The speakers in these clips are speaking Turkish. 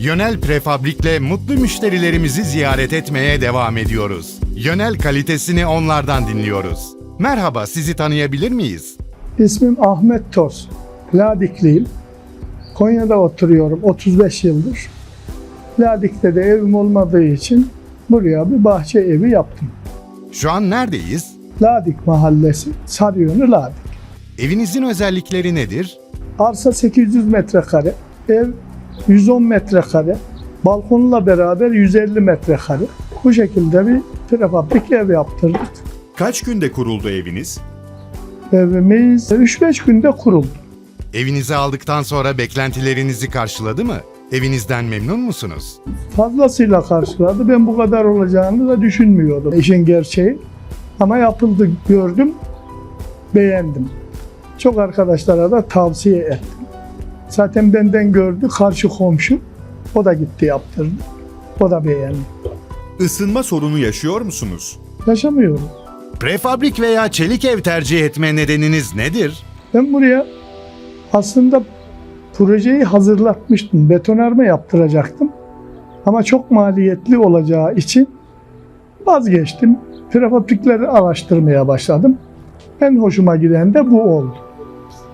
Yönel Prefabrik'le mutlu müşterilerimizi ziyaret etmeye devam ediyoruz. Yönel kalitesini onlardan dinliyoruz. Merhaba, sizi tanıyabilir miyiz? İsmim Ahmet Toz. Ladikliyim. Konya'da oturuyorum 35 yıldır. Ladik'te de evim olmadığı için buraya bir bahçe evi yaptım. Şu an neredeyiz? Ladik Mahallesi, Sarıyönü Ladik. Evinizin özellikleri nedir? Arsa 800 metrekare, ev 110 metrekare, balkonla beraber 150 metrekare. Bu şekilde bir prefabrik ev yaptırdık. Kaç günde kuruldu eviniz? Evimiz 3-5 günde kuruldu. Evinizi aldıktan sonra beklentilerinizi karşıladı mı? Evinizden memnun musunuz? fazlasıyla karşıladı. Ben bu kadar olacağını da düşünmüyordum işin gerçeği. Ama yapıldı gördüm, beğendim. Çok arkadaşlara da tavsiye ettim. Zaten benden gördü karşı komşu. O da gitti yaptırdı. O da beğendi. Isınma sorunu yaşıyor musunuz? Yaşamıyorum. Prefabrik veya çelik ev tercih etme nedeniniz nedir? Ben buraya aslında projeyi hazırlatmıştım. Betonarme yaptıracaktım. Ama çok maliyetli olacağı için vazgeçtim. Prefabrikleri araştırmaya başladım. En hoşuma giden de bu oldu.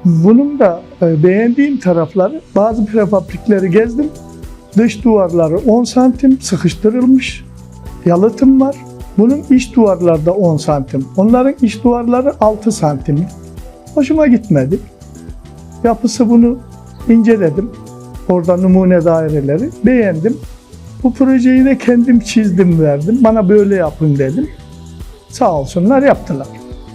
Bunun da e, beğendiğim tarafları bazı prefabrikleri gezdim. Dış duvarları 10 santim sıkıştırılmış. Yalıtım var. Bunun iç duvarları da 10 santim. Onların iç duvarları 6 santim. Hoşuma gitmedi. Yapısı bunu inceledim. Orada numune daireleri beğendim. Bu projeyi de kendim çizdim verdim. Bana böyle yapın dedim. Sağ olsunlar yaptılar.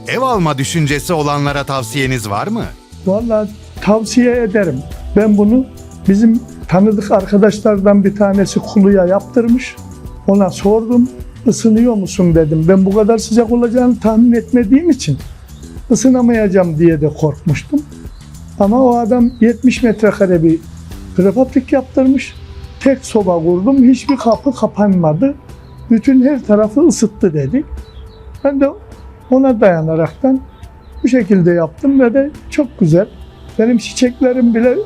Ev alma düşüncesi olanlara tavsiyeniz var mı? Vallahi tavsiye ederim. Ben bunu bizim tanıdık arkadaşlardan bir tanesi kuluya yaptırmış. Ona sordum. Isınıyor musun dedim. Ben bu kadar sıcak olacağını tahmin etmediğim için ısınamayacağım diye de korkmuştum. Ama o adam 70 metrekare bir prefabrik yaptırmış. Tek soba kurdum. Hiçbir kapı kapanmadı. Bütün her tarafı ısıttı dedi. Ben de ona dayanaraktan bu şekilde yaptım ve de çok güzel. Benim çiçeklerim bile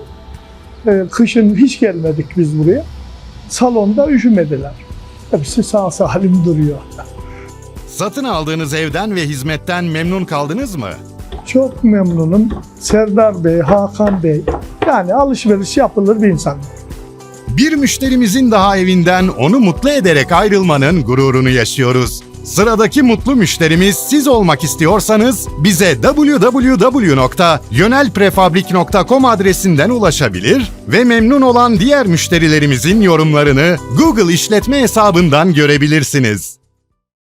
e, kışın hiç gelmedik biz buraya. Salonda üşümediler. Hepsi sağ salim duruyor. Satın aldığınız evden ve hizmetten memnun kaldınız mı? Çok memnunum. Serdar Bey, Hakan Bey. Yani alışveriş yapılır bir insan. Bir müşterimizin daha evinden onu mutlu ederek ayrılmanın gururunu yaşıyoruz. Sıradaki mutlu müşterimiz siz olmak istiyorsanız bize www.yönelprefabrik.com adresinden ulaşabilir ve memnun olan diğer müşterilerimizin yorumlarını Google işletme hesabından görebilirsiniz.